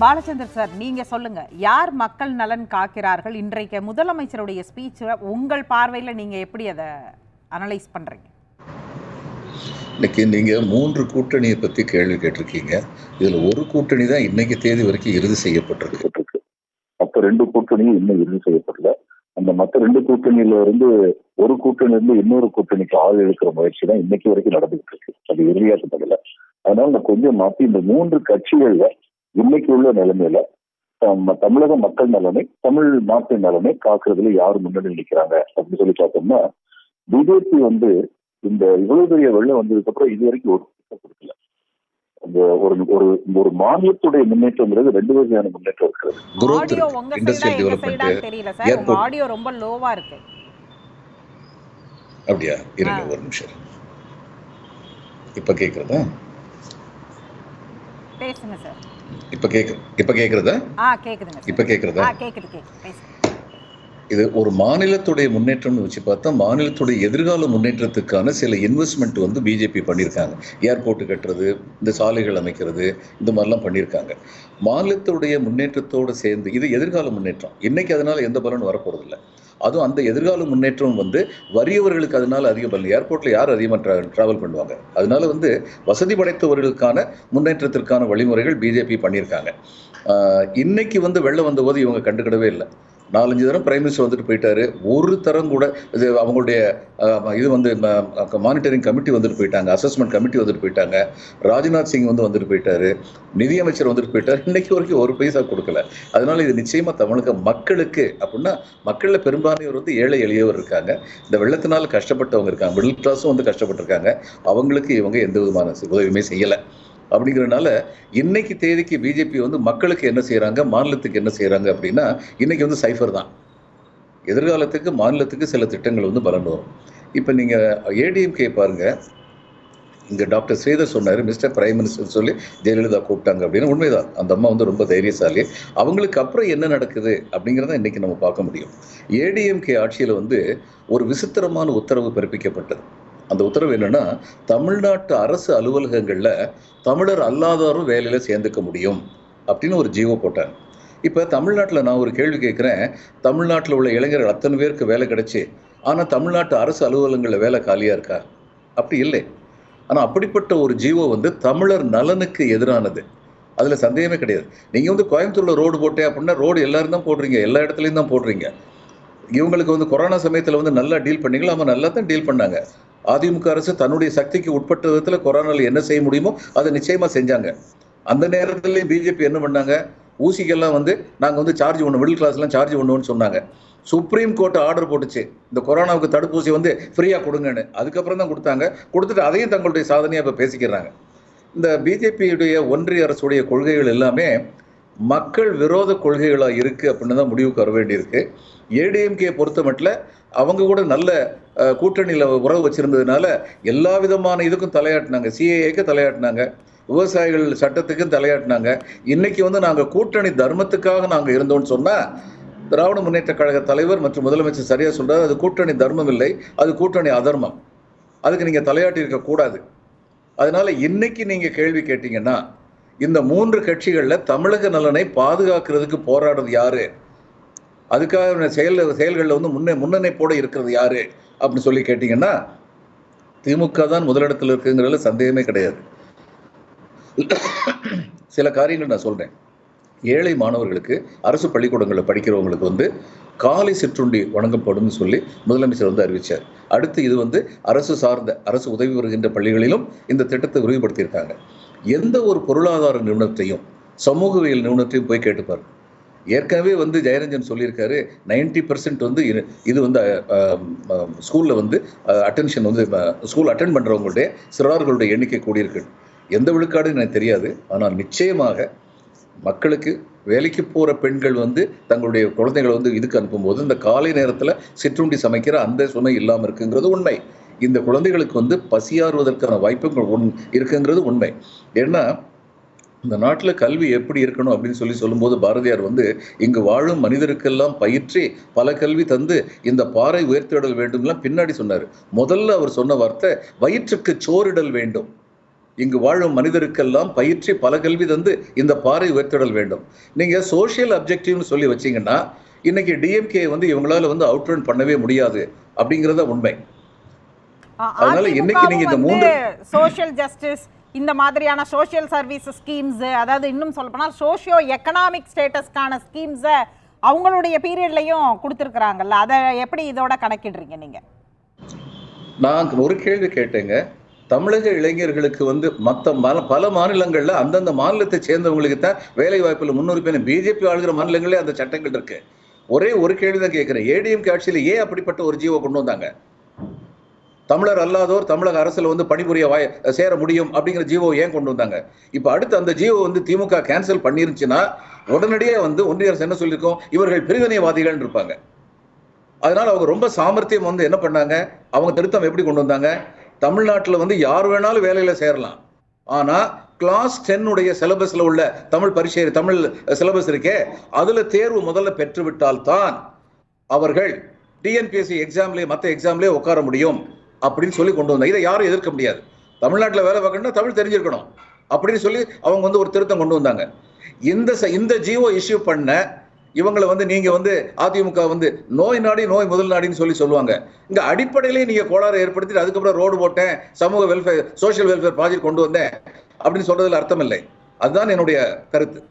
Balachander sir நீங்க சொல்லுங்க. யார் மக்கள் நலன் காக்கிறார்கள்? இன்றைக்கு முதலமைச்சருடைய ஸ்பீச் உங்கள் பார்வையில நீங்க எப்படி அதை அனலைஸ் பண்றீங்க? இன்னைக்கு நீங்க மூன்று கூட்டணியை பத்தி கேள்வி கேட்டிருக்கீங்க. இதுல ஒரு கூட்டணி தான் இன்னைக்கு தேதி வரைக்கும் இறுதி செய்யப்பட்டிருக்கு. மற்ற ரெண்டு கூட்டணியும் இன்னும் இறுதி செய்யப்படல. அந்த மற்ற ரெண்டு கூட்டணியில இருந்து ஒரு கூட்டணி இருந்து இன்னொரு கூட்டணிக்கு ஆள் இழுக்கிற முயற்சி தான் இன்னைக்கு வரைக்கும் நடந்துகிட்டு இருக்கு. அது இறுதியாக்கப்படல. அதனால நான் கொஞ்சம் மாத்தி இந்த மூன்று கட்சிகள்ல இன்னைக்கு உள்ள நிலைமையில தம்- தமிழக மக்கள் நலனை தமிழ் நாட்டு நலனை காக்குறதுல யார் முன்னணி நிற்கிறாங்க அப்படின்னு சொல்லி பார்த்தோம்னா பிஜேபி வந்து இந்த இவ்வளவு பெரிய வெள்ளம் வந்ததுக்கு அப்புறம் இது வரைக்கும் ஒரு கொடுக்கல. அந்த ஒரு ஒரு ஒரு மாநிலத்துடைய முன்னேற்றம்ங்கிறது ரெண்டு வகையான முன்னேற்றம் இருக்கிறது. ஆடியோ ரொம்ப லோவா இருக்கு. அப்படியா? இருங்க. ஒரு நிமிஷம். இப்ப கேக்குறதா? பேசுங்க சார். இப்ப கேக்கு இப்ப கேக்குறதா? ஆ கேக்குதுங்க சார். இப்ப பேசுங்க. இது ஒரு மாநிலத்துடைய முன்னேற்றம்னு வச்சு பார்த்தா மாநிலத்துடைய எதிர்கால முன்னேற்றத்துக்கான சில இன்வெஸ்ட்மெண்ட் வந்து பிஜேபி பண்ணியிருக்காங்க ஏர்போர்ட் கட்டுறது இந்த சாலைகள் அமைக்கிறது இந்த மாதிரிலாம் பண்ணியிருக்காங்க மாநிலத்துடைய முன்னேற்றத்தோடு சேர்ந்து இது எதிர்கால முன்னேற்றம். இன்னைக்கு அதனால எந்த பலனும் வரப்போறதில்ல. அதுவும் அந்த எதிர்கால முன்னேற்றம் வந்து வறியவர்களுக்கு அதனால அதிக பலன். ஏர்போர்ட்ல யார் அதிகமாக ட்ராவல் பண்ணுவாங்க? அதனால வந்து வசதி படைத்தவர்களுக்கான முன்னேற்றத்திற்கான வழிமுறைகள் பிஜேபி பண்ணியிருக்காங்க. இன்னைக்கு வந்து வெள்ளம் வந்தபோது இவங்க கண்டுக்கிடவே இல்லை. நாலஞ்சு தரம் பிரைம் மினிஸ்டர் வந்துட்டு போயிட்டாரு. ஒரு தரம் கூட இது அவங்களுடைய இது வந்து மானிட்டரிங் கமிட்டி வந்துட்டு போயிட்டாங்க. அசஸ்மெண்ட் கமிட்டி வந்துட்டு போயிட்டாங்க. ராஜ்நாத் சிங் வந்து வந்துட்டு போயிட்டாரு. நிதியமைச்சர் வந்துட்டு போயிட்டாரு. இன்னைக்கு வரைக்கும் ஒரு பைசா கொடுக்கல. அதனால இது நிச்சயமா தமிழக மக்களுக்கு அப்படின்னா மக்கள்ல பெரும்பான்மையோர் வந்து ஏழை எளியவர் இருக்காங்க. இந்த வெள்ளத்தினால கஷ்டப்பட்டவங்க இருக்காங்க. மிடில் கிளாஸும் வந்து கஷ்டப்பட்டிருக்காங்க. அவங்களுக்கு இவங்க எந்த விதமான உதவியுமே செய்யலை. அப்படிங்கிறனால இன்னைக்கு தேதிக்கு பிஜேபி வந்து மக்களுக்கு என்ன செய்கிறாங்க மாநிலத்துக்கு என்ன செய்கிறாங்க அப்படின்னா இன்னைக்கு வந்து சைஃபர் தான். எதிர்காலத்துக்கு மாநிலத்துக்கு சில திட்டங்கள் வந்து பலன் வரும். இப்போ நீங்கள் ஏடிஎம்கே பாருங்க. இங்கே டாக்டர் ஸ்ரீதர் சொன்னார் மிஸ்டர் பிரைம் மினிஸ்டர் சொல்லி ஜெயலலிதா கூப்பிட்டாங்க அப்படின்னு. உண்மைதான். அந்த அம்மா வந்து ரொம்ப தைரியசாலி. அவங்களுக்கு அப்புறம் என்ன நடக்குது அப்படிங்கிறத இன்றைக்கி நம்ம பார்க்க முடியும். ஏடிஎம்கே ஆட்சியில் வந்து ஒரு விசித்திரமான உத்தரவு பிறப்பிக்கப்பட்டது. அந்த உத்தரவு என்னன்னா தமிழ்நாட்டு அரசு அலுவலகங்களில் தமிழர் அல்லாதவரும் வேலையில் சேர்ந்துக்க முடியும் அப்படின்னு ஒரு ஜீவோ போட்டாங்க. இப்போ தமிழ்நாட்டில் நான் ஒரு கேள்வி கேட்குறேன். தமிழ்நாட்டில் உள்ள இளைஞர்கள் அத்தனை பேருக்கு வேலை கிடைச்சி ஆனால் தமிழ்நாட்டு அரசு அலுவலகங்களில் வேலை காலியாக இருக்கா? அப்படி இல்லை. ஆனால் அப்படிப்பட்ட ஒரு ஜீவோ வந்து தமிழர் நலனுக்கு எதிரானது. அதில் சந்தேகமே கிடையாது. நீங்கள் வந்து கோயம்புத்தூரில் ரோடு போட்டேன் அப்படின்னா ரோடு எல்லாரும் தான் போடுறீங்க. எல்லா இடத்துலையும் தான் போடுறீங்க. இவங்களுக்கு வந்து கொரோனா சமயத்தில் வந்து நல்லா டீல் பண்ணீங்களா? அவங்க நல்லா தான் டீல் பண்ணாங்க. அதிமுக அரசு தன்னுடைய சக்திக்கு உட்பட்ட விதத்தில் கொரோனாவில் என்ன செய்ய முடியுமோ அதை நிச்சயமாக செஞ்சாங்க. அந்த நேரத்துலேயும் பிஜேபி என்ன பண்ணாங்க? ஊசிக்கெல்லாம் வந்து நாங்கள் வந்து சார்ஜ் ஒன்று மிடில் கிளாஸ்லாம் சார்ஜ் பண்ணுவோம்னு சொன்னாங்க. சுப்ரீம் கோர்ட் ஆர்டர் போட்டுச்சு. இந்த கொரோனாவுக்கு தடுப்பூசி வந்து ஃப்ரீயாக கொடுங்கன்னு. அதுக்கப்புறம் தான் கொடுத்தாங்க. கொடுத்துட்டு அதையும் தங்களுடைய சாதனையாக இப்போ பேசிக்கிறாங்க. இந்த பிஜேபியுடைய ஒன்றிய அரசுடைய கொள்கைகள் எல்லாமே மக்கள் விரோத கொள்கைகளாக இருக்குது அப்படின்னு தான் முடிவுக்கு வர வேண்டியிருக்கு. ஏடிஎம்கே பொறுத்த மட்டில் அவங்க கூட நல்ல கூட்டணியில் உறவு வச்சுருந்ததுனால எல்லா விதமான இதுக்கும் தலையாட்டினாங்க. சிஏஏக்கு தலையாட்டினாங்க. விவசாயிகள் சட்டத்துக்கும் தலையாட்டினாங்க. இன்றைக்கி வந்து நாங்கள் கூட்டணி தர்மத்துக்காக நாங்கள் இருந்தோம்னு சொன்னால் திராவிட முன்னேற்ற கழக தலைவர் மற்றும் முதலமைச்சர் சரியாக சொல்கிறார் அது கூட்டணி தர்மம் இல்லை அது கூட்டணி அதர்மம். அதுக்கு நீங்கள் தலையாட்டி இருக்கக்கூடாது அதனால் இன்றைக்கி நீங்கள் கேள்வி கேட்டிங்கன்னா இந்த மூன்று கட்சிகளில் தமிழக நலனை பாதுகாக்கிறதுக்கு போராடுறது யாரு? அதுக்காக செயல் செயல்களில் வந்து முன்னே முன்னணிப்போட இருக்கிறது யாரு? அப்படின்னு சொல்லி கேட்டீங்கன்னா திமுக தான் முதலிடத்தில் இருக்குங்கிறதுல சந்தேகமே கிடையாது. சில காரியங்கள் நான் சொல்றேன். ஏழை மாணவர்களுக்கு அரசு பள்ளிக்கூடங்களில் படிக்கிறவங்களுக்கு வந்து காலை சிற்றுண்டி வழங்கப்படும்னு சொல்லி முதலமைச்சர் வந்து அறிவிச்சார். அடுத்து இது வந்து அரசு சார்ந்த அரசு உதவி வருகின்ற பள்ளிகளிலும் இந்த திட்டத்தை விரிவுபடுத்தியிருக்காங்க எந்த ஒரு பொருளாதார நிறுவனத்தையும் சமூகவியல் நிறுவனத்தையும் போய் கேட்டுப்பார் ஏற்கனவே வந்து ஜெயரஞ்சன் சொல்லியிருக்காரு 90% பர்சன்ட் வந்து இது- இது வந்து ஸ்கூலில் வந்து அட்டென்ஷன் வந்து ஸ்கூல் அட்டன் பண்ணுறவங்களுடைய சிறார்களுடைய எண்ணிக்கை கூடியிருக்கு. எந்த விழுக்காடுன்னு எனக்கு தெரியாது. ஆனால் நிச்சயமாக மக்களுக்கு வேலைக்கு போகிற பெண்கள் வந்து தங்களுடைய குழந்தைகளை வந்து இதுக்கு அனுப்பும்போது இந்த காலை நேரத்தில் சிற்றுண்டி சமைக்கிற அந்த சுமை இல்லாமல் இருக்குங்கிறது உண்மை. இந்த குழந்தைகளுக்கு வந்து பசியாறுவதற்கான வாய்ப்புகள் உண் இருக்குங்கிறது உண்மை. ஏன்னா இந்த நாட்டில் கல்வி எப்படி இருக்கணும் அப்படின்னு சொல்லி சொல்லும்போது பாரதியார் வந்து இங்கு வாழும் மனிதருக்கெல்லாம் பயிற்றி பல கல்வி தந்து இந்த பாறை உயர்த்திடல் வேண்டும்லாம் பின்னாடி சொன்னார். முதல்ல அவர் சொன்ன வார்த்தை வயிற்றுக்கு சோறிடல் வேண்டும். இங்கு வாழும் மனிதருக்கெல்லாம் பயிற்சி பல கல்வி தந்து இந்த பாறை உயர்த்திடல் வேண்டும். நீங்கள் சோஷியல் அப்ஜெக்டிவ்னு சொல்லி வச்சீங்கன்னா இன்னைக்கு டிஎம்கே வந்து இவங்களால வந்து அவுட் ரன் பண்ணவே முடியாது அப்படிங்கிறத உண்மை. அதனால என்னைக்கு நீங்க இந்த மூன்று- சோஷியல் ஜஸ்டிஸ் இந்த மாதிரியான சோஷியல் சர்வீஸ் ஸ்கீம்ஸ் அதாவது இன்னும் சொல்ல போனால் சோஷியோ எக்கனாமிக் ஸ்டேட்டஸ்க்கான ஸ்கீம்ஸை அவங்களுடைய பீரியட்லையும் கொடுத்துருக்குறாங்கல்ல. அதை எப்படி இதோட கணக்கிடுறீங்க நீங்க? நான் ஒரு கேள்வி கேட்டேங்க. தமிழக இளைஞர்களுக்கு வந்து மற்ற பல மாநிலங்கள்ல அந்தந்த மாநிலத்தை சேர்ந்தவங்களுக்கு தான் வேலை வாய்ப்புல முன்னுரிமை பிஜேபி ஆளுகிற மாநிலங்களே அந்த சட்டங்கள் இருக்கு. ஒரே ஒரு கேள்வி தான் கேட்கிறேன். ஏடிஎம் ஆட்சியில் ஏன் அப்படிப்பட்ட ஒரு ஜீவோ கொண்டு வந்தாங்க? தமிழர் அல்லாதோர் தமிழக அரசில் வந்து பணிபுரிய வாய் சேர முடியும் அப்படிங்கிற ஜீவோ ஏன் கொண்டு வந்தாங்க? இப்போ அடுத்து அந்த ஜீவோ வந்து திமுக கேன்சல் பண்ணிருந்துச்சுன்னா உடனடியே வந்து ஒன்றிய அரசு என்ன சொல்லியிருக்கோம்? இவர்கள் பிரிவினைவாதிகள் இருப்பாங்க. அதனால அவங்க ரொம்ப சாமர்த்தியம் வந்து என்ன பண்ணாங்க? அவங்க திருத்தம் எப்படி கொண்டு வந்தாங்க? தமிழ்நாட்டில் வந்து யார் வேணாலும் வேலையில் சேரலாம். ஆனால் கிளாஸ் டென்னுடைய சிலபஸில் உள்ள தமிழ் பரிசை தமிழ் சிலபஸ் இருக்கே அதில் தேர்வு முதல்ல பெற்றுவிட்டால் தான் அவர்கள் டிஎன்பிஎஸ்சி எக்ஸாம்லேயே மற்ற எக்ஸாம்லேயே உட்கார முடியும். அப்படின்னு சொல்லி கொண்டு வந்தாங்க. இதை யாரும் எதிர்க்க முடியாது. தமிழ்நாட்டில் வேலை பார்க்கணும்னா தமிழ் தெரிஞ்சிருக்கணும். அப்படின்னு சொல்லி அவங்க வந்து ஒரு திருத்தம் கொண்டு வந்தாங்க. இந்த ச- இந்த ஜியோ இஷ்யூ பண்ண இவங்களை வந்து நீங்க வந்து அதிமுக வந்து நோய் நாடி நோய் முதல் நாடின்னு சொல்லி சொல்லுவாங்க. இங்க அடிப்படையிலேயே நீங்க கோளாறு ஏற்படுத்திட்டு அதுக்கப்புறம் ரோடு போட்டேன் சமூக வெல்ஃபேர் சோஷியல் வெல்ஃபேர் ப்ராஜெக்ட் கொண்டு வந்தேன் அப்படின்னு சொல்றதுல அர்த்தம் இல்லை அதுதான் என்னுடைய கருத்து.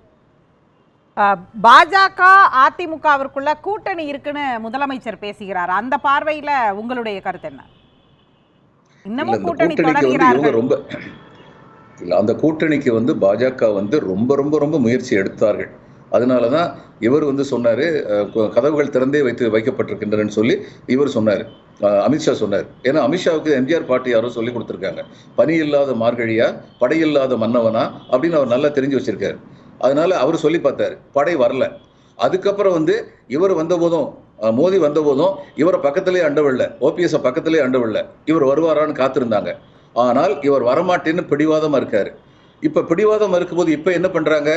பாஜக அதிமுகவிற்குள்ள கூட்டணி இருக்குன்னு முதலமைச்சர் பேசுகிறார். அந்த பார்வையில உங்களுடைய கருத்து என்ன? இன்னமும் கூட்டணி தொடர்கிறார்கள். ரொம்ப இல்ல அந்த கூட்டணிக்கு வந்து பாஜக வந்து ரொம்ப ரொம்ப ரொம்ப முயற்சி எடுத்தார்கள். அதனால தான் இவர் வந்து சொன்னாரு கதவுகள் திறந்தே வைத்து வைக்கப்பட்டிருக்கின்றன சொல்லி இவர் சொன்னார். அமித்ஷா சொன்னார். ஏன்னா அமித்ஷாவுக்கு எம்ஜிஆர் பாட்டி யாரோ சொல்லி கொடுத்துருக்காங்க. பனி இல்லாத மார்கழியா படை இல்லாத மன்னவனா அப்படின்னு அவர் நல்லா தெரிஞ்சு வச்சிருக்காரு. அதனால அவர் சொல்லி பார்த்தாரு. படை வரல. அதுக்கப்புறம் வந்து இவர் வந்தபோதும் மோதி வந்தபோதும் இவரை பக்கத்திலே அண்டவில்லை ஓபிஎஸ் பக்கத்திலே அண்டவில்லை இவர் வருவாரான்னு காத்திருந்தாங்க. ஆனால் இவர் வரமாட்டேன்னு பிடிவாதமாக இருக்காரு. இப்போ பிடிவாதம் இருக்கும்போது இப்போ என்ன பண்ணுறாங்க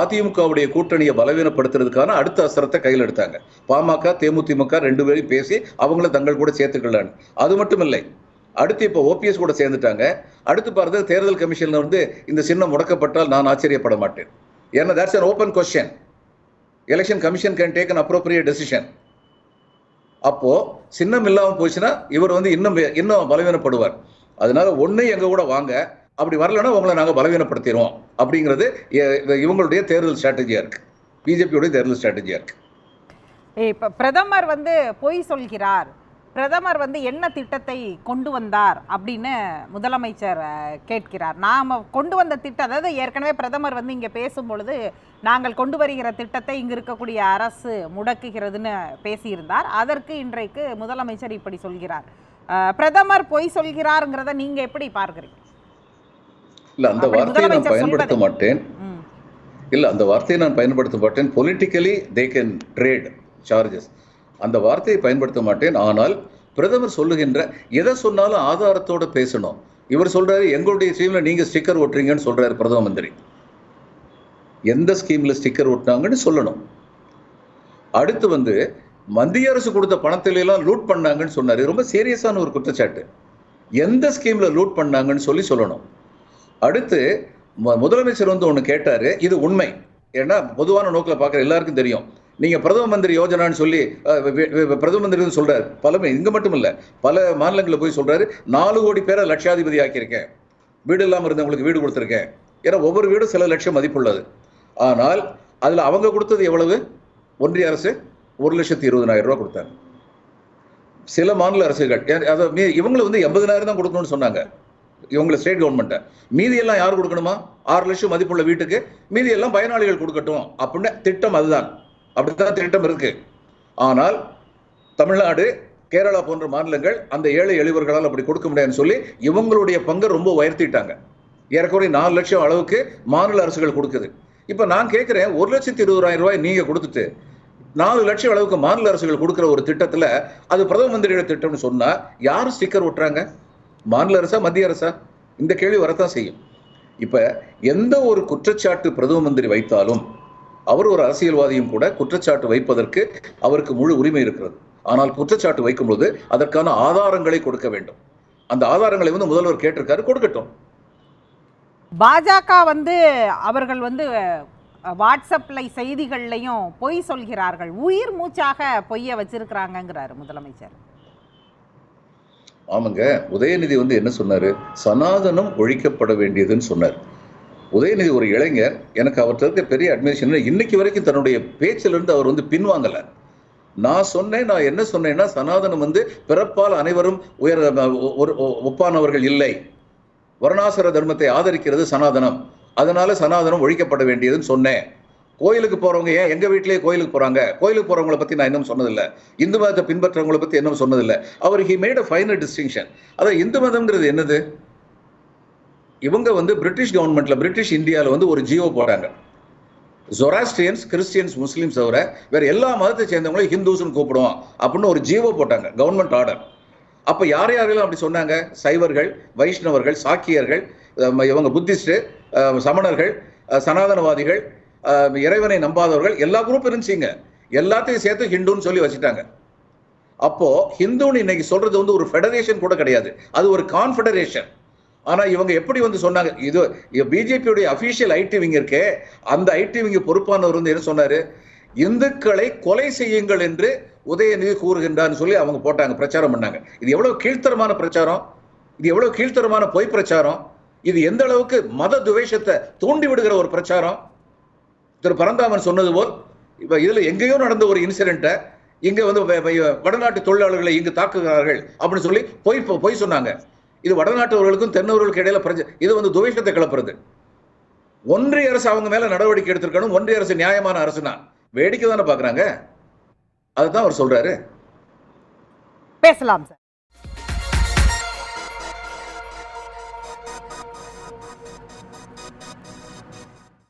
அதிமுகவுடைய கூட்டணியை பலவீனப்படுத்துறதுக்கான அடுத்த அஸ்திரத்தை கையில் எடுத்தாங்க. பாமக தேமுதிமுக ரெண்டு பேரும் பேசி அவங்கள தங்கள் கூட சேர்த்துக்கலான்னு. அது மட்டும் இல்லை அடுத்து இப்போ ஓபிஎஸ் கூட சேர்ந்துட்டாங்க. அடுத்து பார்த்து தேர்தல் கமிஷன்ல வந்து இந்த சின்னம் முடக்கப்பட்டால் நான் ஆச்சரியப்பட மாட்டேன். ஏன்னா that's an open question election commission can take an appropriate decision அப்போ சின்னம் இல்லாம போச்சுன்னா இவர் வந்து இன்னும் இன்னும் பலவீனப்படுவார். அதனால ஒன்று எங்க கூட வாங்க. அப்படி வரலன்னா உங்களை நாங்க பலவீனப்படுத்திடுவோம். அப்படிங்கிறது இவங்களுடைய தேர்தல் ஸ்ட்ராட்டஜியா இருக்கு. பிஜேபியோட தேர்தல் ஸ்ட்ராட்டஜியா இருக்கு. இப்ப பிரதமர் வந்து பொய் சொல்கிறார். பிரதமர் வந்து என்ன திட்டத்தை கொண்டு வந்தார் அப்படின்னு முதலமைச்சர் கேட்கிறார். நாம கொண்டு வந்த திட்டம் அதாவது ஏற்கனவே பிரதமர் வந்து இங்க பேசும் பொழுது நாங்கள் கொண்டு வருகிற திட்டத்தை இங்க இருக்கக்கூடிய அரசு முடக்குகிறதுன்னு பேசியிருந்தார். அதற்கு இன்றைக்கு முதலமைச்சர் இப்படி சொல்கிறார். பிரதமர் பொய் சொல்கிறாருங்கிறத நீங்க எப்படி பார்க்குறீங்க? இல்ல அந்த வார்த்தையை நான் பயன்படுத்த மாட்டேன். இல்ல அந்த வார்த்தையை நான் பயன்படுத்த மாட்டேன். Politically they can trade charges அந்த வார்த்தையை பயன்படுத்த மாட்டேன். ஆனால் பிரதமர் சொல்லுகின்ற எதை சொன்னாலும் ஆதாரத்தோட பேசணும். இவர் சொல்றாரு எங்களுடைய ஸ்கீம்ல நீங்க ஸ்டிக்கர் ஓட்டுறீங்கன்னு சொல்றாரு பிரதம மந்திரி. எந்த ஸ்கீம்ல ஸ்டிக்கர் ஓட்டினாங்கன்னு சொல்லணும். அடுத்து வந்து மத்திய அரசு கொடுத்த பணத்தில எல்லாம் லூட் பண்ணாங்கன்னு சொன்னாரு. ரொம்ப சீரியஸான ஒரு குற்றச்சாட்டு. எந்த ஸ்கீம்ல லூட் பண்ணாங்கன்னு சொல்லி சொல்லணும். அடுத்து முதலமைச்சர் வந்து ஒன்று கேட்டாரு. இது உண்மை. ஏன்னா பொதுவான நோக்கில் பார்க்குற எல்லாருக்கும் தெரியும். நீங்கள் பிரதம மந்திரி யோஜனான்னு சொல்லி பிரதம மந்திரின்னு சொல்கிறார் பல பலமே இங்க மட்டும் இல்லை பல மாநிலங்களில் போய் சொல்கிறாரு நாலு கோடி பேரை லட்சாதிபதி ஆக்கியிருக்கேன். வீடு இல்லாமல் இருந்தவங்களுக்கு வீடு கொடுத்துருக்கேன். ஏன்னா ஒவ்வொரு வீடும் சில லட்சம் மதிப்புள்ளது. ஆனால் அதில் அவங்க கொடுத்தது எவ்வளவு? ஒன்றிய அரசு ஒரு லட்சத்தி இருபதனாயிரம் ரூபா கொடுத்தாங்க. சில மாநில அரசுகள் அதை மீ- இவங்களை வந்து எண்பதனாயிரம் தான் கொடுக்கணும்னு சொன்னாங்க. இவங்களை ஸ்டேட் கவர்மெண்ட்டை. மீதி எல்லாம் யார் கொடுக்கணுமா? ஆறு லட்சம் மதிப்புள்ள வீட்டுக்கு மீதி எல்லாம் பயனாளிகள் கொடுக்கட்டும் அப்படின்னு திட்டம் அதுதான். அப்படித்தான் திட்டம் இருக்கு. ஆனால் தமிழ்நாடு கேரளா போன்ற மாநிலங்கள் அந்த ஏழை எளிவர்களால் அப்படி கொடுக்க முடியாதுன்னு சொல்லி இவங்களுடைய பங்கை ரொம்ப உயர்த்திட்டாங்க. ஏறக்குறைய நாலு லட்சம் அளவுக்கு மாநில அரசுகள் கொடுக்குது. இப்போ நான் கேட்குறேன் ஒரு லட்சத்தி இருபதாயிரம் ரூபாய் நீங்கள் கொடுத்துட்டு நாலு லட்சம் அளவுக்கு மாநில அரசுகள் கொடுக்குற ஒரு திட்டத்தில் அது பிரதம மந்திரியோட திட்டம்னு சொன்னால் யார் ஸ்டிக்கர் ஒட்டுறாங்க? மாநில அரசா மத்திய அரசா? இந்த கேள்வி வரத்தான் செய்யும். இப்போ எந்த ஒரு குற்றச்சாட்டு பிரதம மந்திரி வைத்தாலும் அவர் ஒரு அரசியல்வாதியும் கூட குற்றச்சாட்டு வைப்பதற்கு அவருக்கு முழு உரிமை இருக்கிறது. ஆனால் குற்றச்சாட்டு வைக்கும்போது அதற்கான ஆதாரங்களை கொடுக்க வேண்டும். அந்த ஆதாரங்களை வந்து முதல்வர் கேட்டிருக்காரு கொடுக்கட்டும். பாஜக வந்து அவர்கள் வந்து அஹ், வாட்ஸ்அப்ல செய்திகள்லையும் பொய் சொல்கிறார்கள். உயிர் மூச்சாக பொய்ய வச்சிருக்கிறாங்கங்கிறாரு முதலமைச்சர். ஆமாங்க. உதயநிதி வந்து என்ன சொன்னாரு? சனாதனம் ஒழிக்கப்பட வேண்டியதுன்னு சொன்னார். உதயநிதி ஒரு இளைஞர். எனக்கு அவர்கிட்ட இருக்க பெரிய அட்மிஷன் இன்னைக்கு வரைக்கும் தன்னுடைய பேச்சிலிருந்து அவர் வந்து பின்வாங்கல. நான் சொன்னேன் நான் என்ன சொன்னேன்னா சனாதனம் வந்து பிறப்பால் அனைவரும் உயர் ஒரு ஒப்பானவர்கள் இல்லை. வருணாசுர தர்மத்தை ஆதரிக்கிறது சனாதனம். அதனால சனாதனம் ஒழிக்கப்பட வேண்டியதுன்னு சொன்னேன். கோயிலுக்கு போறவங்க ஏன் எங்க வீட்டிலேயே கோயிலுக்கு போறாங்க? கோயிலுக்கு போறவங்களை பத்தி நான் இன்னும் சொன்னதில்லை. இந்து மதத்தை பின்பற்றவங்களை பத்தி இன்னும் சொன்னதில்லை. அவர் he made a final distinction அதான் இந்து மதம்ங்கிறது என்னது? இவங்க வந்து பிரிட்டிஷ் கவர்மெண்ட்ல பிரிட்டிஷ் இந்தியாவில் வந்து ஒரு ஜியோ போட்டாங்க. ஜொராஸ்ட்ரியன்ஸ் கிறிஸ்டியன்ஸ் முஸ்லீம்ஸ் தவிர வேற எல்லா மதத்தை சேர்ந்தவங்களும் ஹிந்துஸ்னு கூப்பிடுவோம் அப்படின்னு ஒரு ஜீவோ போட்டாங்க கவர்மெண்ட் ஆர்டர் அப்ப யார் யாரெல்லாம் அப்படி சொன்னாங்க? சைவர்கள் வைஷ்ணவர்கள் சாக்கியர்கள் இவங்க புத்திஸ்ட் சமணர்கள் சனாதனவாதிகள் இறைவனை நம்பாதவர்கள் எல்லா குரூப் இருந்துச்சுங்க. எல்லாத்தையும் சேர்த்து ஹிந்துன்னு சொல்லி வச்சுட்டாங்க. அப்போ ஹிந்துன்னு இன்னைக்கு சொல்றது வந்து ஒரு ஃபெடரேஷன் கூட கிடையாது. அது ஒரு கான்ஃபெடரேஷன் ஆனா இவங்க எப்படி வந்து சொன்னாங்க இது பிஜேபியுடைய அபிஷியல் ஐடி விங் இருக்கே அந்த ஐடிவிங்க பொறுப்பானவர் வந்து என்ன சொன்னாரு இந்துக்களை கொலை செய்யுங்கள் என்று உதயநிதி கூறுகின்றார்னு சொல்லி அவங்க போட்டாங்க பிரச்சாரம் பண்ணாங்க. இது எவ்வளவு கீழ்த்தரமான பிரச்சாரம்? இது எவ்வளவு கீழ்த்தரமான பொய் பிரச்சாரம்? இது எந்த அளவுக்கு மத துவேஷத்தை தூண்டி விடுகிற ஒரு பிரச்சாரம்? திரு பரந்தாமன் சொன்னது போல் இப்போ இதில் எங்கேயோ நடந்த ஒரு இன்சிடென்ட்டை இங்கே வந்து வ- வடநாட்டு தொழிலாளர்களை இங்கு தாக்குகிறார்கள் அப்படின்னு சொல்லி பொய் பொய் சொன்னாங்க. இது வடநாட்டவர்களுக்கும் தென்னவர்களுக்கும் இடையில பிரச்சனை இது வந்து துவேஷத்தை கிளப்புறது. ஒன்றிய அரசு அவங்க மேல நடவடிக்கை எடுத்திருக்கணும் ஒன்றிய அரசு நியாயமான அரசுனா. வேடிக்கை தானே பாக்குறாங்க. அதுதான் அவர் சொல்றாரு. பேசலாம் சார்.